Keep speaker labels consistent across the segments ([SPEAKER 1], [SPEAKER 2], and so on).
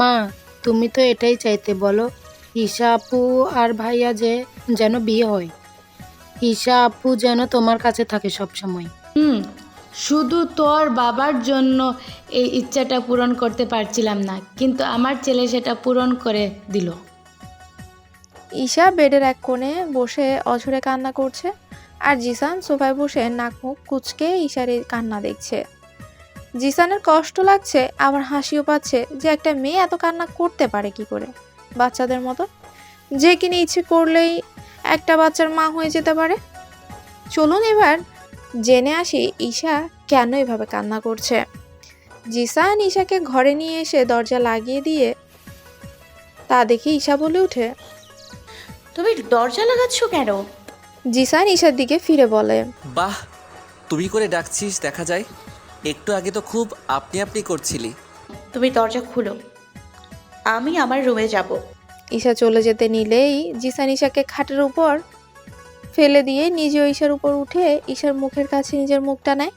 [SPEAKER 1] মা তুমি তো এটাই চাইতে বলো ঈশা আপু আর ভাইয়া যে যেন বিয়ে হয়। ঈশা আপু যেন তোমার কাছে থাকে সব সময়।
[SPEAKER 2] হুম শুধু তোর বাবার জন্য এই ইচ্ছাটা পূরণ করতে পারছিলাম না কিন্তু আমার ছেলে সেটা পূরণ করে দিল।
[SPEAKER 3] ঈশা বেডের এক কোণে বসে অঝরে কান্না করছে আর জিসান সোফায় বসে নাক মুখ কুচকে ঈশার এই কান্না দেখছে। জিসানের কষ্ট লাগছে আবার হাসিও পাচ্ছে যে একটা মেয়ে এত কান্না করতে পারে কি করে। বাচ্চাদের মতো যে কিনে ইচ্ছে করলেই একটা বাচ্চার মা হয়ে যেতে পারে। চলুন এবার জেনে আসি ঈশা কেন এভাবে কান্না করছে। জিসান ঈশাকে ঘরে নিয়ে এসে দরজা লাগিয়ে দিয়ে তা দেখে ঈশা বলে ওঠে
[SPEAKER 4] তুমি দরজা লাগাচ্ছ কেন?
[SPEAKER 3] জিসান ঈশার দিকে ফিরে বলে
[SPEAKER 5] বাহ তুমি করে ডাকছিস দেখা যায়। একটু আগে তো খুব আপনি আপনি করছিলি।
[SPEAKER 4] তুমি দরজা খুলো। আমি আমার রুমে যাব।
[SPEAKER 3] ঈশা চলে যেতে নিলেই জিসান ঈশাকে খাটের উপর ফেলে দিয়ে নিজেও ঈশার উপর উঠে ঈশার মুখের কাছে নিজের মুখটা নেয়।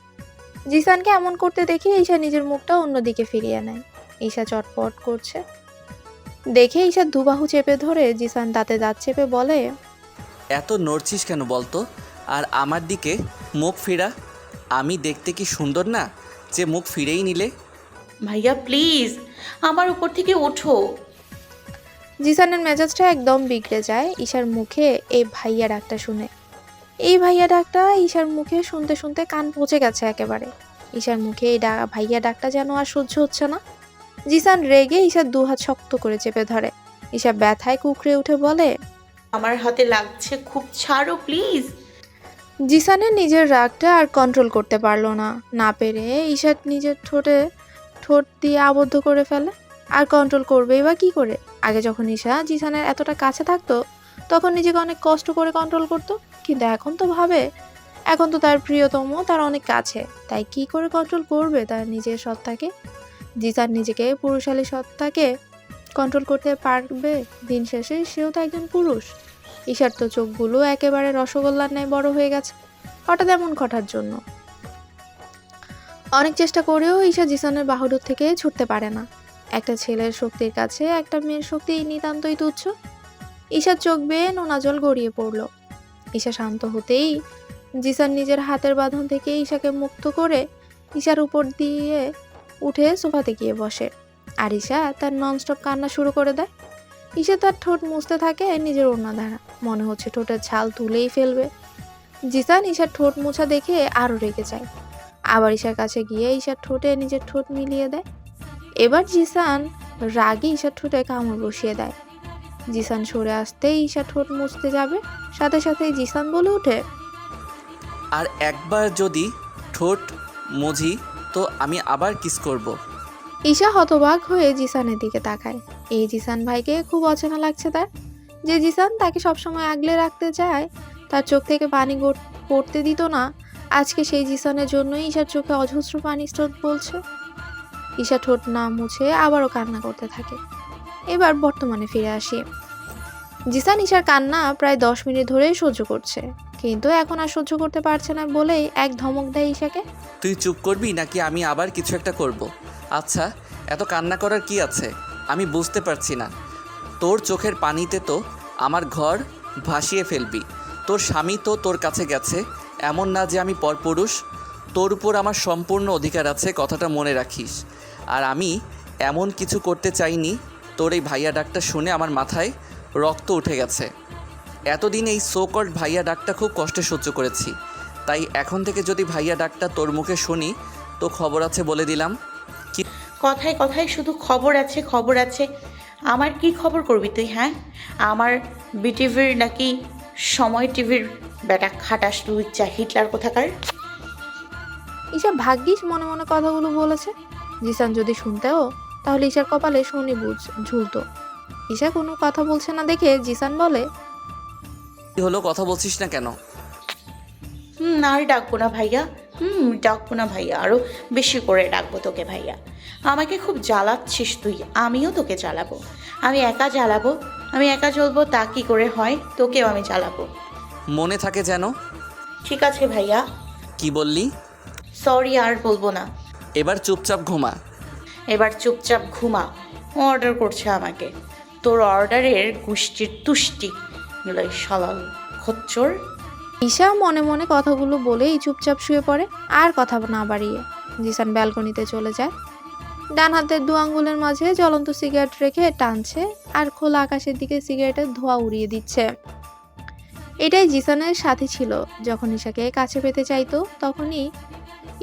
[SPEAKER 3] জিসানকে এমন করতে দেখে ঈশা নিজের মুখটা অন্যদিকে ফিরিয়ে নেয়। ঈশা চটপট করছে। দেখে ঈশার দুবাহু চেপে ধরে জিসান দাঁতে দাঁত চেপে বলে
[SPEAKER 5] এত নড়ছিস কেন বলতো? আর আমার দিকে মুখ ফেরা। আমি দেখতে কি সুন্দর না যে মুখ ফিরেই নিলে?
[SPEAKER 4] ভাইয়া প্লিজ আমার উপর থেকে ওঠো।
[SPEAKER 3] জিসানের মেজাজটা একদম বিগড়ে যায় ঈশার মুখে এই ভাইয়া ডাকটা শুনে। এই ভাইয়া ডাকটা ঈশার মুখে শুনতে শুনতে কান পচে গেছে একেবারে। ঈশার মুখে এই ডা ভাইয়া ডাকটা যেন আর সহ্য হচ্ছে না। জিসান রেগে ঈশার দুহাত শক্ত করে চেপে ধরে। ঈশা ব্যথায় কুকড়ে উঠে বলে
[SPEAKER 4] আমার হাতে লাগছে খুব ছাড়ো প্লিজ
[SPEAKER 3] জিসানের নিজের রাগটা আর কন্ট্রোল করতে পারল না। না পেরে ঈশার নিজের ঠোঁটে, ঠোঁট দিয়ে আবদ্ধ করে ফেলে। আর কন্ট্রোল করবেই বা কি করে? আগে যখন ঈশা জিসানের এতটা কাছে থাকতো, তখন নিজেকে অনেক কষ্ট করে কন্ট্রোল করতো। কিন্তু এখন তো ভাবে, এখন তো তার প্রিয়তম তার অনেক কাছে। তাই কি করে কন্ট্রোল করবে তার নিজের সত্তাকে? জিসান নিজেকে পুরুষালী সত্তাকে কন্ট্রোল করতে পারবে? দিন শেষে সেও তো একজন পুরুষ। ঈশার তো চোখগুলো একেবারে রসগোল্লার ন্যায় বড় হয়ে গেছে, হঠাৎ এমন ঘটার জন্য। অনেক চেষ্টা করেও ঈশা জিসানের বাহুডোর থেকে ছুটতে পারে না। একটা ছেলের শক্তির কাছে একটা মেয়ের শক্তি নিতান্তই তুচ্ছ। ঈশার চোখ বেয়ে নোনা জল গড়িয়ে পড়ল। ঈশা শান্ত হতেই জিসান নিজের হাতের বাঁধন থেকে ঈশাকে মুক্ত করে ঈশার উপর দিয়ে উঠে সোফাতে গিয়ে বসে। আর ঈশা তার ননস্টপ কান্না শুরু করে দেয়। ঈশা তার ঠোঁট মুছতে থাকে নিজের দ্বারা মনে হচ্ছে ঠোঁটের ছাল তুলেই ফেলবে। জিসান ঈশার ঠোঁট মোছা দেখে আরও রেগে যায়। আবার ঈশার কাছে গিয়ে ঈশার ঠোঁটে নিজের ঠোঁট মিলিয়ে দেয়। এবার জিসান রাগে ঈশার ঠোঁটে কামড় বসিয়ে দেয়। জিসান সরে আসতেই ঈশা ঠোঁট মুছতে যাবে। সাথে সাথে জিসান বলে ওঠে,
[SPEAKER 5] আর একবার যদি ঠোঁট মজি তো আমি আবার কিস করব।
[SPEAKER 3] ঈশা হতবাক হয়ে জিসানের দিকে তাকায়। এই জিসান ভাইকে খুব অচেনা লাগছে তার। যে জিসান তাকে সবসময় আগলে রাখতে চায়, তার চোখ থেকে পানি পড়তে দিত না। আজকে সেই জিসানের জন্যই ঈশার চোখে অজস্র পানি স্রোত বলছে। ঈশা ঠোঁট না মুছে আবারও কান্না করতে থাকে। এবার বর্তমানে ফিরে আসি। জিসান ঈশার কান্না প্রায় দশ মিনিট ধরেই সহ্য করছে। কিন্তু এখন আর সহ্য করতে পারছে না বলেই এক ধমক দেয় ঈশাকে।
[SPEAKER 5] তুই চুপ করবি নাকি আমি আবার কিছু একটা করব। আচ্ছা এত কান্না করার কি আছে? আমি বুঝতে পারছি না। তোর চোখের পানিতে তো আমার ঘর ভাসিয়ে ফেলবি। তোর স্বামী তো তোর কাছে গেছে, এমন না যে আমি পরপুরুষ। তোর উপর আমার সম্পূর্ণ অধিকার আছে, কথাটা মনে রাখিস। আর আমি এমন কিছু করতে চাইনি, তোর এই ভাইয়া ডাকটা শুনে আমার মাথায় রক্ত উঠে গেছে। এতদিন এই সোকল্ড ভাইয়া ডাকটা খুব কষ্টে সহ্য করেছি। তাই এখন থেকে যদি ভাইয়া ডাকটা তোর মুখে শুনি তো খবর আছে বলে দিলাম।
[SPEAKER 4] কথায় কথায় শুধু খবর আছে খবর আছে। আমার কি খবর করবি তুই হ্যাঁ? আমার বিটিভির নাকি সময় টিভির বেটা খাটাস তুই চা হিটলার কোথাকার?
[SPEAKER 3] ঈশা ভাগ্যিস মনে মনে কথাগুলো বলেছে। জিসান যদি শুনতেও তাহলে ঈশার কপালে শনি বুঝ ঝুলতো। ঈশা কোনো কথা বলছে না দেখে জিসান বলে
[SPEAKER 5] কি হলো কথা বলছিস না কেন?
[SPEAKER 4] হুম আর ডাকবো না ভাইয়া। হুম ডাকবো না ভাইয়া আরও বেশি করে ডাকবো তোকে ভাইয়া। আমাকে খুব জ্বালাচ্ছিস তুই আমিও তোকে জ্বালাবো। আমি একা জ্বালাবো আমি একা চলবো তা কি করে হয়? তোকেও আমি জ্বালাবো।
[SPEAKER 5] মনে থাকে যেন?
[SPEAKER 4] ঠিক আছে ভাইয়া।
[SPEAKER 5] কি বললি?
[SPEAKER 4] সরি আর বলব না।
[SPEAKER 5] এবার চুপচাপ ঘুমা।
[SPEAKER 4] এবার চুপচাপ ঘুমা। অর্ডার করছে আমাকে। তোর অর্ডারের গোষ্ঠীর তুষ্টি, নিলয় সালাল খচ্চর।
[SPEAKER 3] ঈশা মনে মনে কথাগুলো বলেই চুপচাপ শুয়ে পড়ে, আর কথা না বাড়িয়ে জিসান ব্যালকনিতে চলে যায়। ডান হাতের দু আঙ্গুলের মাঝে জ্বলন্ত সিগারেট রেখে টানছে আর খোলা আকাশের দিকে সিগারেটের ধোঁয়া উড়িয়ে দিচ্ছে। এটাই জিসানের সাথী ছিল, যখন ঈশাকে কাছে পেতে চাইতো, তখনই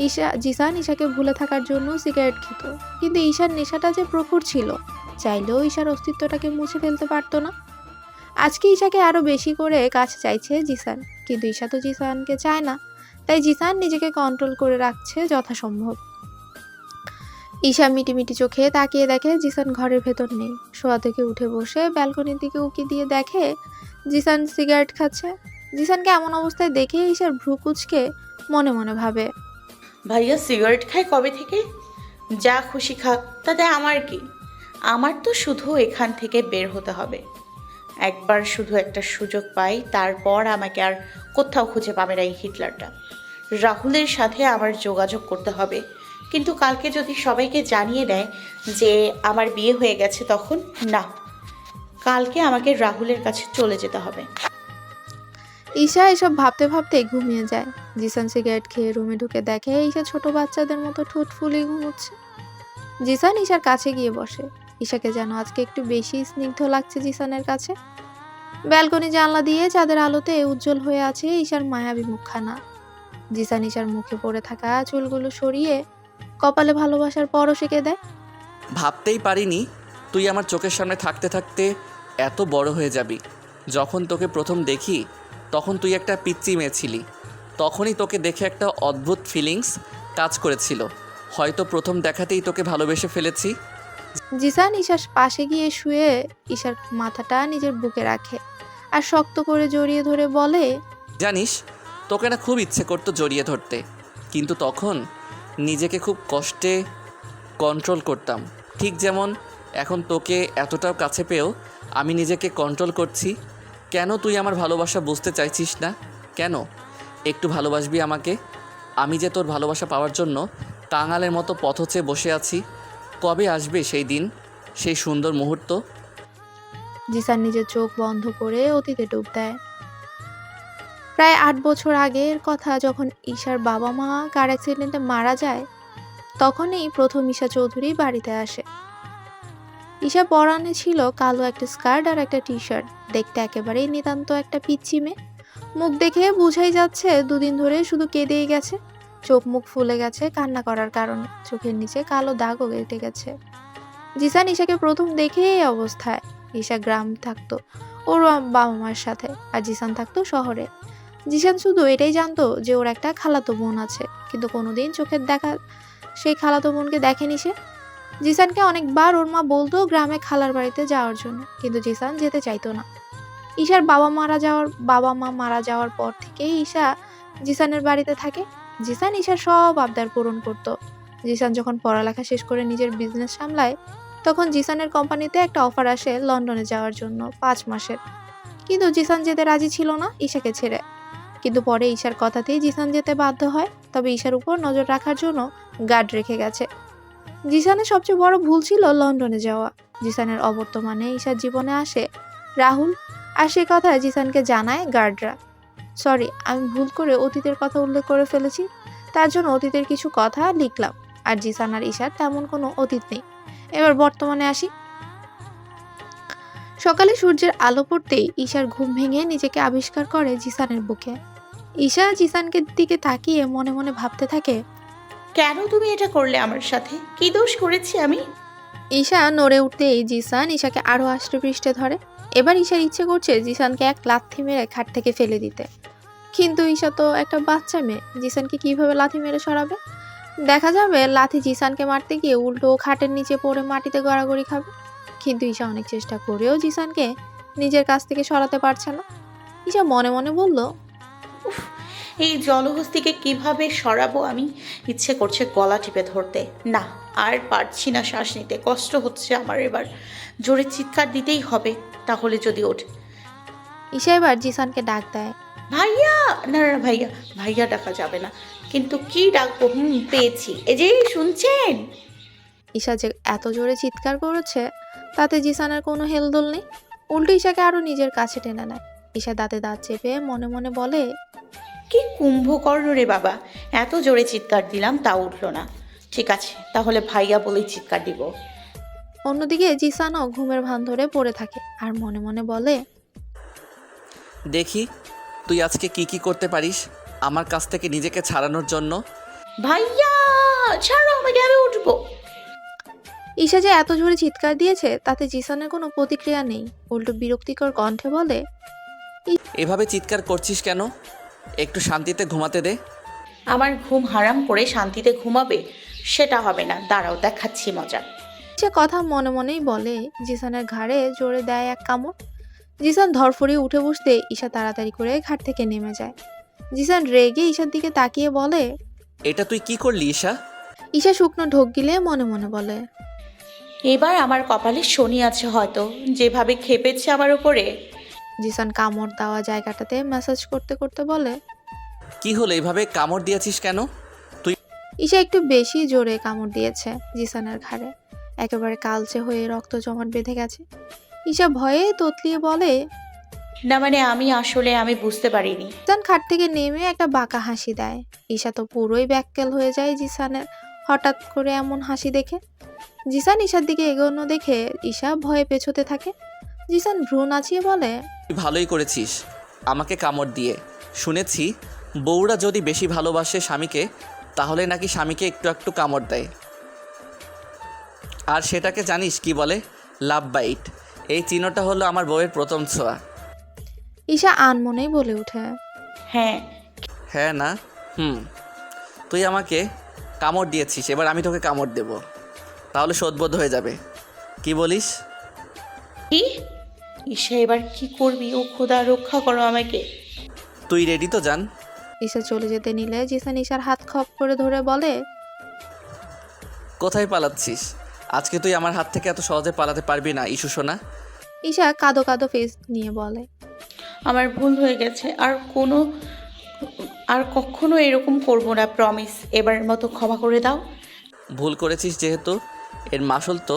[SPEAKER 3] ঈশা জিসান ঈশাকে ভুলে থাকার জন্য সিগারেট খেত। কিন্তু ঈশার নেশাটা যে প্রখর ছিল চাইলেও ঈশার অস্তিত্বটাকে মুছে ফেলতে পারতো না। আজকে ঈশাকে আরও বেশি করে কাছে চাইছে জিসান। কিন্তু ঈশা তো জিসানকে চায় না। তাই জিসান নিজেকে কন্ট্রোল করে রাখছে যথাসম্ভব। ঈশা মিটিমিটি চোখে তাকিয়ে দেখে জিসান ঘরের ভেতর নেই। শোয়া থেকে উঠে বসে ব্যালকনির দিকে উকি দিয়ে দেখে জিসান সিগারেট খাচ্ছে। জিসানকে এমন অবস্থায় দেখে ঈশার ভ্রু কুচকে মনে মনে ভাবে,
[SPEAKER 4] ভাইয়া, সিগারেট খায় কবে থেকে? যা খুশি খাক, তাতে আমার কি? আমার তো শুধু এখান থেকে বের হতে হবে। একবার শুধু একটা সুযোগ পাই, তারপর আমাকে আর কোথাও খুঁজে পাবে না এই হিটলারটা। রাহুলের সাথে আমার যোগাযোগ করতে হবে। কিন্তু কালকে যদি সবাইকে জানিয়ে দেয় যে আমার বিয়ে হয়ে গেছে তখন না। কালকে আমাকে রাহুলের কাছে চলে যেতে হবে।
[SPEAKER 3] ঈশা এসব ভাবতে ভাবতে ঘুমিয়ে যায়। জিসান সিগারেট খেয়ে রুমে ঢুকে দেখে ঈশা ছোট বাচ্চাদের মতো ঠোঁট ফুলে ঘুমোচ্ছে। জিসান ঈশার কাছে গিয়ে বসে। ঈশাকে যেন আজকে একটু বেশি স্নিগ্ধ লাগছে জিসানের কাছে। ব্যালকনি জানলা দিয়ে চাঁদের আলোতে উজ্জ্বল হয়ে আছে ঈশার মায়াবী মুখখানা। জিসান ঈশার মুখে পড়ে থাকা চুলগুলো সরিয়ে কপালে ভালোবাসার পরশ এঁকে দেয়।
[SPEAKER 5] ভাবতেই পারিনি তুই আমার চোখের সামনে থাকতে থাকতে এত বড় হয়ে যাবি। যখন তোকে প্রথম দেখি, তখন তুই একটা পিচ্চি মেয়ে ছিলি। তখনই তোকে দেখে একটা অদ্ভুত ফিলিংস কাজ করেছিল। হয়তো প্রথম দেখাতেই তোকে ভালোবেসে ফেলেছি।
[SPEAKER 3] জিসান ঈশার পাশে গিয়ে শুয়ে ঈশার মাথাটা নিজের বুকে রাখে আর শক্ত করে জড়িয়ে ধরে বলে,
[SPEAKER 5] জানিস, তোকে না খুব ইচ্ছে করতো জড়িয়ে ধরতে। কিন্তু তখন নিজেকে খুব কষ্টে কন্ট্রোল করতাম। ঠিক যেমন এখন তোকে এতটাও কাছে পেয়েও আমি নিজেকে কন্ট্রোল করছি। কেন তুই আমার ভালোবাসা বুঝতে চাইছিস না? কেন? একটু ভালোবাসবি আমাকে? আমি যে তোর ভালোবাসা পাওয়ার জন্য কাঙালের মতো পথচে বসে আছি কবে আসবে সেই দিন, সেই সুন্দর মুহূর্ত?
[SPEAKER 3] জিসান নিজের চোখ বন্ধ করে অতীতে ডুব দেয়। প্রায় আট বছর আগের কথা যখন ঈশার বাবা মা কার অ্যাক্সিডেন্টে মারা যায়, তখনই প্রথম ঈশা চৌধুরী বাড়িতে আসে। ঈশা পরানে ছিল কালো একটা স্কার্ট আর একটা টি শার্ট দেখতে একেবারেই নিতান্ত একটা পিচ্ছি মেয়ে। মুখ দেখে বোঝাই যাচ্ছে দুদিন ধরে শুধু কেঁদেই গেছে। চোখ মুখ ফুলে গেছে কান্না করার কারণে। চোখের নিচে কালো দাগও কেটে গেছে। জিসান ঈশাকে প্রথম দেখে এই অবস্থায়। ঈশা গ্রাম থাকতো, ওর বাবা মার সাথে, আর জিসান থাকতো শহরে। জিসান শুধু এটাই জানতো যে ওর একটা খালাতো বোন আছে, কিন্তু কোনোদিন চোখের দেখা, সেই খালাতো বোনকে দেখেনি সে। জিসানকে অনেকবার ওর মা বলতো গ্রামে খালার বাড়িতে যাওয়ার জন্য, কিন্তু জিসান যেতে চাইতো না। ঈশার বাবা মারা যাওয়ার, বাবা মা মারা যাওয়ার পর থেকেই ঈশা জিসানের বাড়িতে থাকে। জিসান ঈশার সব আবদার পূরণ করতো। জিসান যখন পড়ালেখা শেষ করে নিজের বিজনেস সামলায়, তখন জিসানের কোম্পানিতে একটা অফার আসে লন্ডনে যাওয়ার জন্য, পাঁচ মাসের। কিন্তু জিসান যেতে রাজি ছিল না ঈশাকে ছেড়ে। কিন্তু পরে ঈশার কথাতেই জিসান যেতে বাধ্য হয়, তবে ঈশার উপর নজর রাখার জন্য গার্ড রেখে গেছে। জিসানের সবচেয়ে বড় ভুল ছিল লন্ডনে যাওয়া। জিসানের অবর্তমানে ঈশার জীবনে আসে রাহুল, আর সে কথা জিসানকে জানায় গার্ডরা সরি আমি ভুল করে অতীতের কথা উল্লেখ করে ফেলেছি। তার জন্য অতীতের কিছু কথা লিখলাম। আর জিসান আর ঈশার তেমন কোনো অতীত নেই। এবার বর্তমানে আসি। সকালে সূর্যের আলো পড়তেই ঈশার ঘুম ভেঙে নিজেকে আবিষ্কার করে জিসানের বুকে। ঈশা জিসানকে দিকে তাকিয়ে মনে মনে ভাবতে থাকে
[SPEAKER 4] কেন তুমি এটা করলে আমার সাথে? কি দোষ করেছি আমি?
[SPEAKER 3] ঈশা নড়ে উঠতেই জিসান ঈশাকে আরও আষ্টে পৃষ্ঠে ধরে। এবার ঈশার ইচ্ছে করছে জিসানকে এক লাথি মেরে খাট থেকে ফেলে দিতে। কিন্তু ঈশা তো একটা বাচ্চা মেয়ে। জিসানকে কীভাবে লাথি মেরে সরাবে? দেখা যাবে লাথি জিসানকে মারতে গিয়ে উল্টো খাটের নিচে পড়ে মাটিতে গড়াগড়ি খাবে। কিন্তু ঈশা অনেক চেষ্টা করেও জিসানকে নিজের কাছ থেকে সরাতে পারছে না। ঈশা মনে মনে বলল
[SPEAKER 4] এই জলহস্তিকে কীভাবে সরাবো আমি? ইচ্ছে করছে গলা টিপে ধরতে। না আর পারছি না শ্বাস নিতে। কষ্ট হচ্ছে আমার এবার। জোরে চিৎকার দিতেই হবে তাহলে যদি ওঠে।
[SPEAKER 3] ঈশা এবার জিসানকে ডাক দেয়।
[SPEAKER 4] ভাইয়া! না না ভাইয়া ভাইয়া ডাকা যাবে না। কিন্তু কি ডাকবো? হুম পেয়েছি। এই যে শুনছেন?
[SPEAKER 3] ঈশা যে এত জোরে চিৎকার করেছে তাতে জিসানের কোনো হেলদোল নেই। উল্টো ঈশাকে আরও নিজের কাছে টেনে নেয়। ঈশা দাঁতে দাঁত চেপে মনে মনে বলে
[SPEAKER 4] কি কুম্ভকর্ণ রে বাবা! এত জোরে চিৎকার দিলাম তা উঠল না। ঠিক আছে তাহলে ভাইয়া বলেই চিৎকার দিব।
[SPEAKER 3] অন্যদিকে জিসানও ঘুমের ভান ধরে পড়ে থাকে আর মনে মনে বলে
[SPEAKER 5] দেখি তুই আজকে কি কি করতে পারিস? আমার কাছ থেকে নিজেকে ছাড়ানোর জন্য?
[SPEAKER 4] ভাইয়া ছাড়ো আমাকে আমি উঠবো।
[SPEAKER 3] ঈশা যে এত জোরে চিৎকার দিয়েছে তাতে জিসানের কোনো প্রতিক্রিয়া নেই। উল্টো বিরক্তিকর কণ্ঠে বলে
[SPEAKER 5] এভাবে চিৎকার করছিস কেন? একটু শান্তিতে ঘুমাতে দে।
[SPEAKER 4] আমার ঘুম হারাম করে শান্তিতে ঘুমাবে সেটা হবে না। দাঁড়াও দেখাচ্ছি মজা।
[SPEAKER 3] সে কথা মনে মনেই বলে জিসানের ঘাড়ে জোরে দেয় এক কামড়। জিসান ধরফড়িয়ে উঠে বসতে ঈশা তাড়াতাড়ি করে ঘাট থেকে নেমে যায়। জিসান রেগে ঈশার দিকে তাকিয়ে বলে
[SPEAKER 5] এটা তুই কি করলি ঈশা?
[SPEAKER 3] ঈশা শুকনো ঢোক গিলে মনে মনে বলে
[SPEAKER 4] এবার আমার কপালে শনি আছে হয়তো যেভাবে খেপেছে আমার উপরে।
[SPEAKER 3] জিসান কামড় দেওয়া জায়গাটাতে ম্যাসাজ করতে করতে বলে
[SPEAKER 5] কি হলো এভাবে কামড় দিয়েছিস কেন?
[SPEAKER 3] তুই ঈশা একটু বেশি জোরে কামড় দিয়েছে জিসানের ঘাড়ে। একেবারে কালচে হয়ে রক্ত জমাট বেঁধে গেছে। ঈশা ভয়ে তোতলিয়ে বলে
[SPEAKER 4] না মানে আমি আসলে আমি বুঝতে পারিনি।
[SPEAKER 3] জিসান খাট থেকে নেমে একটা বাঁকা হাসি দেয়। ঈশা তো পুরোই ব্যাককেল হয়ে যায় জিসানের হঠাৎ করে এমন হাসি দেখে। জিসান ঈশার দিকে এগোনো দেখে ঈশা ভয়ে পেছোতে থাকে। জিসান ভ্রু নাচিয়ে বলে
[SPEAKER 5] তুই ভালোই করেছিস আমাকে কামড় দিয়ে। শুনেছি বউরা যদি বেশি ভালোবাসে স্বামীকে তাহলে নাকি স্বামীকে একটু একটু কামড় দেয়। আর সেটাকে জানিস কি বলে? Love bite. এই চিহ্নটা হলো আমার বউয়ের প্রথম ছোঁয়া।
[SPEAKER 3] ঈশা আনমনেই বলে ওঠে।
[SPEAKER 4] হ্যাঁ।
[SPEAKER 5] হ্যাঁ না? হুম। তুই আমাকে কামড় দিয়েছিস এবার আমি তোকে কামড় দেব। তাহলে শোধবোধ হয়ে যাবে। কি বলিস?
[SPEAKER 4] কি? ঈশা এবার কি করবি? ও খোদা রক্ষা করো আমাকে।
[SPEAKER 5] তুই রেডি তো জান?
[SPEAKER 3] ঈশা চলে যেতে নিলে জিসান ঈশার হাত খপ করে ধরে বলে
[SPEAKER 5] কোথায় পালাচ্ছিস? আজকে তুই আমার হাত থেকে এত সহজে পালাতে পারবি না ইস্যু শোনা
[SPEAKER 3] ঈশা কাদো কাদো ফেস নিয়ে বলে।
[SPEAKER 4] আমার ভুল হয়ে গেছে আর কোনো আর কখনো এরকম করব না প্রমিস এবারের মতো ক্ষমা করে দাও।
[SPEAKER 5] ভুল করেছিস যেহেতু এর মাসুল তো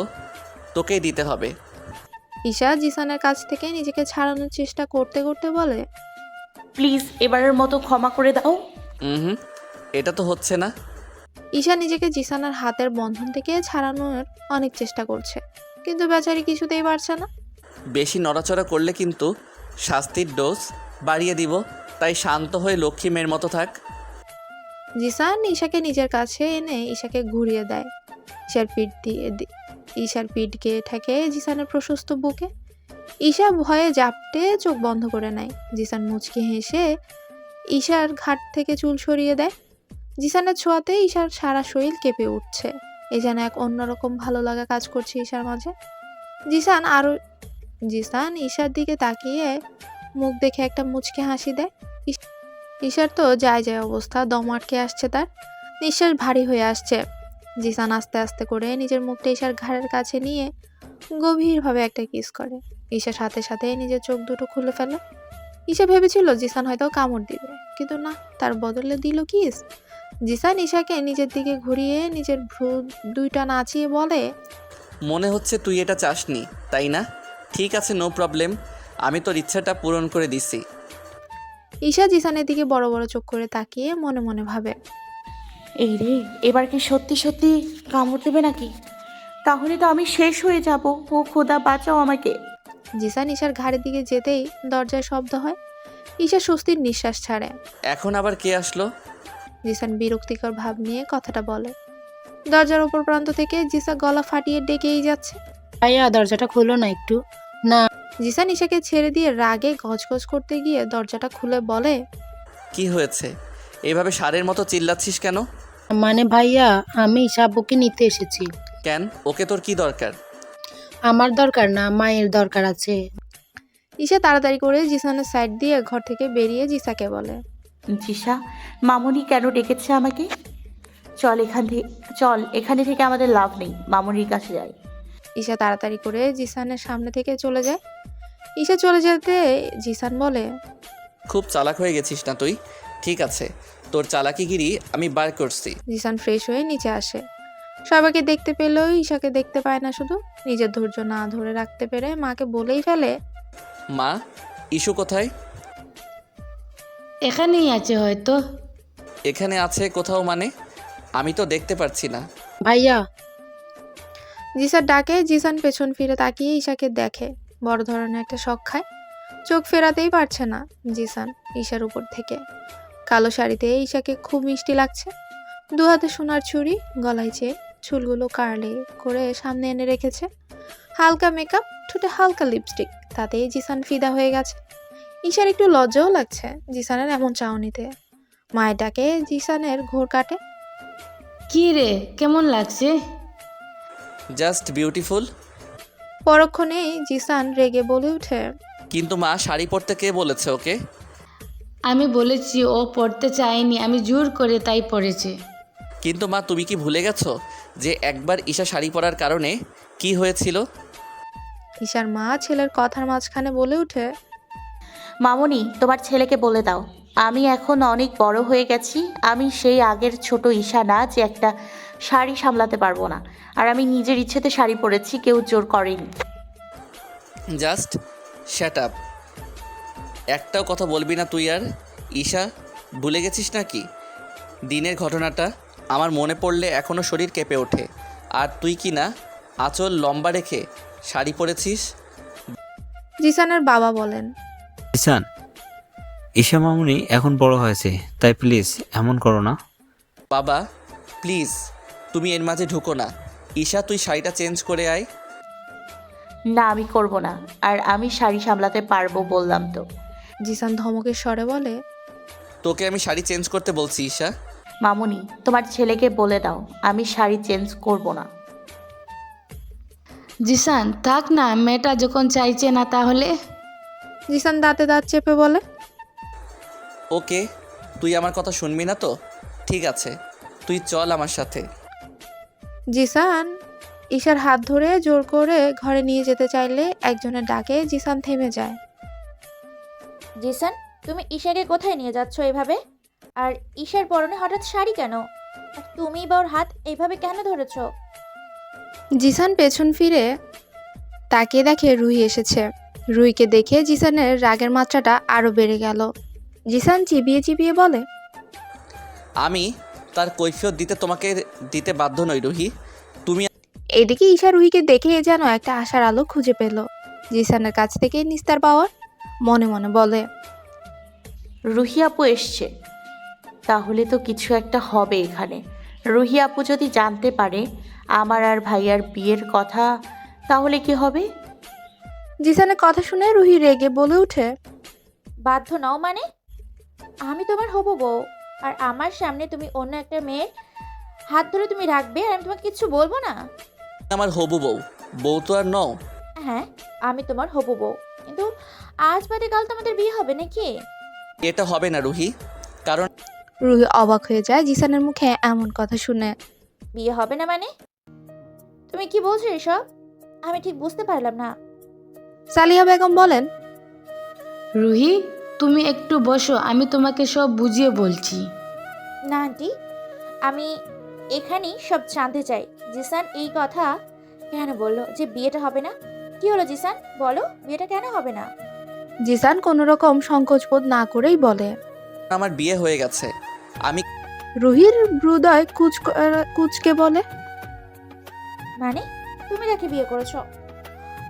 [SPEAKER 5] তোকেই দিতে হবে।
[SPEAKER 3] ঈশা জিসানের কাছ থেকে নিজেকে ছাড়ানোর চেষ্টা করতে করতে বলে
[SPEAKER 4] প্লিজ এবারের মতো ক্ষমা করে দাও।
[SPEAKER 5] হুম এটা তো হচ্ছে না।
[SPEAKER 3] ঈশা নিজেকে জিসানার হাতের বন্ধন থেকে ছাড়ানোর অনেক চেষ্টা করছে। কিন্তু বেচারি কিছুতেই পারছে না।
[SPEAKER 5] বেশি নড়াচড়া করলে কিন্তু শাস্তির ডোজ বাড়িয়ে দিব। তাই শান্ত হয়ে লক্ষ্মী মেয়ের মতো থাক।
[SPEAKER 3] জিসান ঈশাকে নিজের কাছে এনে ঈশাকে ঘুরিয়ে দেয়। ঈশার পিঠ দিয়ে ঈশার পিঠ গিয়ে ঠেকে জিসানের প্রশস্ত বুকে। ঈশা ভয়ে জাপটে চোখ বন্ধ করে নেয়। জিসান মুচকি হেসে ঈশার ঘাট থেকে চুল সরিয়ে দেয়। জিসানের ছোঁয়াতে ঈশার সারা শরীর কেঁপে উঠছে। এ যেন এক অন্যরকম ভালো লাগা কাজ করছে ঈশার মাঝে। জিসান আরও জিসান ঈশার দিকে তাকিয়ে মুখ দেখে একটা মুচকে হাসি দেয়। ঈশ- ঈশার তো যায় যায় অবস্থা, দম আটকে আসছে তার। নিঃশ্বাস ভারী হয়ে আসছে। জিসান আস্তে আস্তে করে নিজের মুখটা ঈশার ঘাড়ের কাছে নিয়ে গভীরভাবে একটা কিস করে। ঈশা সাথে সাথে নিজের চোখ দুটো খুলে ফেলে। ঈশা ভেবেছিল জিসান হয়তো কামড় দিবে, কিন্তু না, তার বদলে দিল কিস। জিসান ঈশাকে নিজের দিকে ঘুরিয়ে নিজের ভ্রু দুইটা নাচিয়ে বলে
[SPEAKER 5] মনে হচ্ছে তুই এটা চাসনি তাই না? ঠিক আছে নো প্রবলেম আমি তোর ইচ্ছাটা পূরণ করে দিছি।
[SPEAKER 3] ঈশা জিসানের দিকে বড় বড় চোখ করে তাকিয়ে মনে মনে ভাবে
[SPEAKER 4] এই রে এবার কি সত্যি সত্যি কামড় দেবে নাকি? তাহলে তো আমি শেষ হয়ে যাব। ও খোদা বাঁচাও আমাকে।
[SPEAKER 3] জিসান ঈশার ঘাড়ের দিকে যেতেই দরজায় শব্দ হয়। ঈশা স্বস্তির নিঃশ্বাস ছাড়ে।
[SPEAKER 5] এখন আবার কে আসলো?
[SPEAKER 3] জিসান বিরক্তিকর ভাব নিয়ে কথাটা বলে। দরজার ওপর প্রান্ত থেকে জিসা গলা ফাটিয়ে ডেকেই যাচ্ছে।
[SPEAKER 1] ভাইয়া দরজাটা খুলো না একটু। না।
[SPEAKER 3] জিসান ঈশাকে ছেড়ে দিয়ে রাগে গজগজ করতে গিয়ে দরজাটা খুলে বলে
[SPEAKER 5] কি হয়েছে? এভাবে সারের মতো চিল্লাচ্ছিস কেন?
[SPEAKER 1] মানে ভাইয়া আমি সাব্বুকে নিতে এসেছি।
[SPEAKER 5] কেন? ওকে তোর কি দরকার?
[SPEAKER 1] আমার দরকার না মায়ের দরকার আছে।
[SPEAKER 3] ঈশা তাড়াতাড়ি করে জিসানের সাইড দিয়ে ঘর থেকে বেরিয়ে জিসাকে বলে
[SPEAKER 4] জিসা মামুনি কেন ডেকেছে আমাকে? চল এখান থেকে চল এখানে থেকে আমাদের লাভ নেই মামুনির কাছে যাই।
[SPEAKER 3] ঈশা তাড়াতাড়ি করে জিসানের সামনে থেকে চলে যায়। ঈশা চলে যেতে জিসান বলে
[SPEAKER 5] খুব চালাক হয়ে গেছিস না তুই? ঠিক আছে তোর চালাকিগিরি আমি বার করছি।
[SPEAKER 3] জিসান ফ্রেশ হয়ে নিচে আসে। সবাইকে দেখতে পেলেও ঈশাকে দেখতে পায় না শুধু। নিজের ধৈর্য না ধরে রাখতে পেরে মাকে বলেই ফেলে
[SPEAKER 5] মা ইস্যু কোথায়?
[SPEAKER 2] এখানেই আছে হয়তো।
[SPEAKER 5] এখানে আছে কোথাও মানে? আমি তো দেখতে পারছি না।
[SPEAKER 1] ভাইয়া
[SPEAKER 3] জিসার ডাকে জিসান পেছন ফিরে তাকিয়ে ঈশাকে দেখে। বড় ধরনের একটা শখ খায়। চোখ ফেরাতেই পারছে না জিসান ঈশার উপর থেকে। কালো শাড়িতে ঈশাকে খুব মিষ্টি লাগছে। দু হাতে সোনার ছুরি গলায় চেয়ে চুলগুলো কার্লে করে সামনে এনে রেখেছে। হালকা মেকআপ ঠোঁটে হালকা লিপস্টিক তাতেই জিসান ফিদা হয়ে গেছে। ঈশার একটু লজ্জাও লাগছে জিসানের এমন চাউনিতে মায়ের ডাকে জিসানের ঘোর কাটে।
[SPEAKER 2] কি রে কেমন লাগছে?
[SPEAKER 5] জাস্ট বিউটিফুল
[SPEAKER 3] পরক্ষণেই জিসান রেগে বলে ওঠে
[SPEAKER 5] কিন্তু মা শাড়ি পরতে কে বলেছে ওকে?
[SPEAKER 2] আমি বলেছি ও পড়তে চায়নি আমি জোর করে তাই পড়েছে
[SPEAKER 5] কিন্তু মা তুমি কি ভুলে গেছো যে একবার ঈশা শাড়ি পরার কারণে কি হয়েছিল?
[SPEAKER 3] ঈশার মা ছেলের কথার মাঝখানে বলে ওঠে
[SPEAKER 4] মামুনি তোমার ছেলেকে বলে দাও। আমি এখন অনেক বড় হয়ে গেছি আমি সেই আগের ছোট ঈশা না যে একটা শাড়ি সামলাতে পারব না। আর আমি নিজের ইচ্ছেতে শাড়ি পরেছি কেউ জোর করেনি।
[SPEAKER 5] Just shut up. একটাও কথা বলবি না তুই আর। ঈশা ভুলে গেছিস নাকি? দিনের ঘটনাটা আমার মনে পড়লে এখনও শরীর কেঁপে ওঠে। আর তুই কি না আঁচল লম্বা রেখে শাড়ি পরেছিস?
[SPEAKER 3] জিসানের বাবা বলেন
[SPEAKER 6] ঈশান ঈশা মামুনি এখন বড় হয়েছে তাই প্লিজ এমন করো না।
[SPEAKER 5] বাবা প্লিজ তুমি এর মাঝে ঢুকো না। ঈশা তুই শাড়িটা চেঞ্জ করে আয়।
[SPEAKER 4] না আমি করব না আর আমি শাড়ি সামলাতে পারব বললাম তো।
[SPEAKER 3] জিসান ধমকের স্বরে বলে
[SPEAKER 5] তোকে আমি শাড়ি চেঞ্জ করতে বলছি ঈশা।
[SPEAKER 4] মামুনি তোমার ছেলেকে বলে দাও আমি শাড়ি চেঞ্জ করব না।
[SPEAKER 2] জিসান থাক না মেয়েটা যখন চাইছে না তাহলে।
[SPEAKER 3] জিসান দাঁতে দাঁত চেপে বলে।
[SPEAKER 5] ওকে তুই আমার কথা শুনবি না তো? ঠিক আছে তুই চল আমার সাথে।
[SPEAKER 3] জিসান ঈশার হাত ধরে জোর করে ঘরে নিয়ে যেতে চাইলে একজনের ডাকে জিসান থেমে যায়।
[SPEAKER 7] জিসান তুমি ঈশাকে কোথায় নিয়ে যাচ্ছ এভাবে? আর ঈশার পরনে হঠাৎ শাড়ি কেন? আর তুমি বা ওর হাত এইভাবে কেন ধরেছ?
[SPEAKER 3] জিসান পেছন ফিরে তাকিয়ে দেখে রুহি এসেছে। রুহিকে দেখে জিসানের রাগের মাত্রাটা আরও বেড়ে গেল। জিসান চিবিয়ে চিবিয়ে বলে
[SPEAKER 5] আমি তার কৈফিয়ত দিতে তোমাকে দিতে বাধ্য নই রুহি। তুমি
[SPEAKER 3] এদিকে ঈশা রুহিকে দেখে যেন একটা আশার আলো খুঁজে পেল। জিসানের কাছ থেকে নিস্তার পাওয়ার মনে মনে বলে
[SPEAKER 4] রুহি আপু এসছে। তাহলে তো কিছু একটা হবে এখানে। রুহি আপু যদি জানতে পারে আমার আর ভাইয়ার বিয়ের কথা তাহলে কি হবে?
[SPEAKER 3] জিসানের কথা শুনে রুহি রেগে বলে ওঠে
[SPEAKER 7] বাধ্য নাও মানে? আমি তোমার হব বউ আর আমার সামনে তুমি অন্য একটা মেয়ের হাত ধরে তুমি রাখবে আর আমি তোমাকে কিছু বলব না?
[SPEAKER 5] আমার হবু বউ বউ তো আর নও।
[SPEAKER 7] হ্যাঁ আমি তোমার হব বউ কিন্তু আজ বাদে কাল তো আমাদের বিয়ে হবে নাকি?
[SPEAKER 5] এটা হবে না রুহি কারণ
[SPEAKER 3] রুহি অবাক হয়ে যায় জিসানের মুখে এমন কথা শুনে।
[SPEAKER 7] বিয়ে হবে না মানে? তুমি কি বলছো এসব? আমি ঠিক বুঝতে পারলাম না।
[SPEAKER 3] সালিহা বেগম বলেন
[SPEAKER 2] রুহি তুমি একটু বসো আমি তোমাকে সব বুঝিয়ে বলছি।
[SPEAKER 7] না আন্টি আমি এখানেই সব জানতে চাই। জিসান এই কথা কেন বলল? যে বিয়েটা হবে না? কি হলো জিসান? বলো বিয়েটা কেন হবে না?
[SPEAKER 3] জিসান কোনো রকম সংকোচবোধ না করেই বলে
[SPEAKER 5] আমার বিয়ে হয়ে গেছে। আমি
[SPEAKER 3] রুহির হৃদয় কুচ কুচকে বলে
[SPEAKER 7] মানে তুমি তাকে বিয়ে করেছ?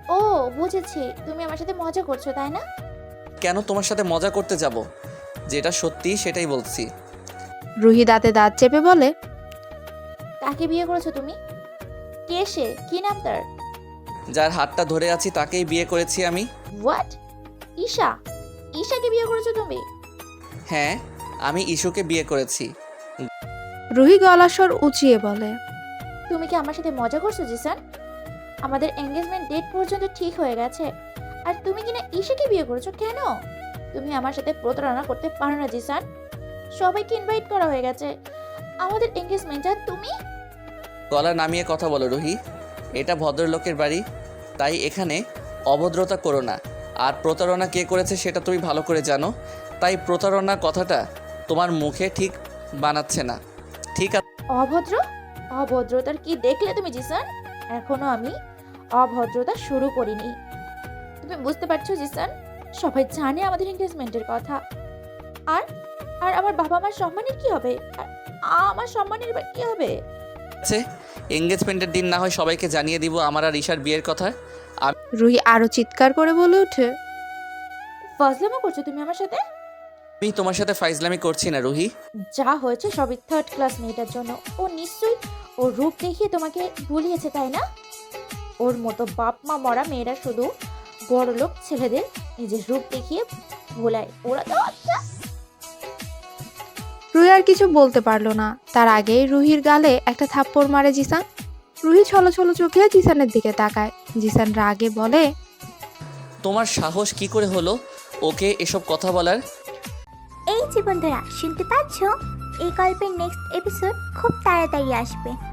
[SPEAKER 7] ও বুঝেছি। তুমি আমার সাথে মজা করছ তাই না?
[SPEAKER 5] কেন তোমার সাথে মজা করতে যাব? যেটা সত্যি সেটাই বলছি।
[SPEAKER 3] রুহি দাঁতে দাঁত চেপে বলে
[SPEAKER 7] কাকে বিয়ে করেছ তুমি? কে সে? কি নাম তার?
[SPEAKER 5] যার হাতটা ধরে আছি তাকেই বিয়ে করেছি আমি।
[SPEAKER 7] হোয়াট ঈশা? ঈশাকে বিয়ে করেছ তুমি?
[SPEAKER 5] হ্যাঁ আমি ইস্যুকে বিয়ে করেছি।
[SPEAKER 3] রুহি গলাস্বর উঁচিয়ে বলে
[SPEAKER 7] তুমি কি আমার সাথে মজা করছ জিসান? আমাদের এঙ্গেজমেন্ট ডেট পর্যন্ত ঠিক হয়ে গেছে। আর তুমি কিনা ঈশাকে বিয়ে করেছ কেন? তুমি আমার সাথে প্রতারণা করতে পারো না জিসান। সবাইকে ইনভাইট করা হয়ে গেছে। আমাদের এঙ্গেজমেন্ট আর তুমি?
[SPEAKER 5] গলা নামিয়ে কথা বলো রোহি। এটা ভদ্রলোকের বাড়ি তাই এখানে অভদ্রতা করো না। আর প্রতারণা কে করেছে সেটা তুমি ভালো করে জানো। তাই প্রতারণা কথাটা তোমার মুখে ঠিক বানাচ্ছে না। ঠিক আছে
[SPEAKER 7] অভদ্র? অভদ্রতার কি দেখলে তুমি জিসান? এখনও আমি অভদ্রতা শুরু করিনি। তুমি বুঝতে পারছ জিসান সবাই জানে আমাদের এঙ্গেজমেন্টের কথা। আর আর আমার বাবা মার সম্মানের কি হবে? আর আমার সম্মানের এবার কি হবে?
[SPEAKER 5] আছে এঙ্গেজমেন্টের দিন না হয় সবাইকে জানিয়ে দিব আমার আর ঈশার বিয়ের কথা।
[SPEAKER 3] রুহি আরও চিৎকার করে বলে ওঠে।
[SPEAKER 7] ফজলামো করছ তুমি আমার সাথে?
[SPEAKER 5] আমি তোমার সাথে ফাইজলামি করছি না রুহি।
[SPEAKER 7] যা হয়েছে সবই থার্ড ক্লাস মেয়েটার জন্য। ও নিশ্চয়ই ও রূপ দেখিয়ে তোমাকে ভুলিয়েছে তাই না? ওর মতো বাপ মা মরা মেয়েরা শুধু বড় লোক ছেলেদের নিজের রূপ দেখিয়ে ভোলায়। ওরা তো আচ্ছা।
[SPEAKER 3] রুহি আর কিছু বলতে পারল না। তার আগেই রুহির গালে একটা থাপ্পড় মারে জিসান। রুহি ছলো ছলো চোখে জিসানের দিকে তাকায়। জিসান রাগে বলে
[SPEAKER 5] তোমার সাহস কি করে হলো ওকে এসব কথা বলার?
[SPEAKER 8] এই যে বন্ধুরা শুনতে পাচ্ছ? এই গল্পের নেক্সট এপিসোড খুব তাড়াতাড়ি আসবে।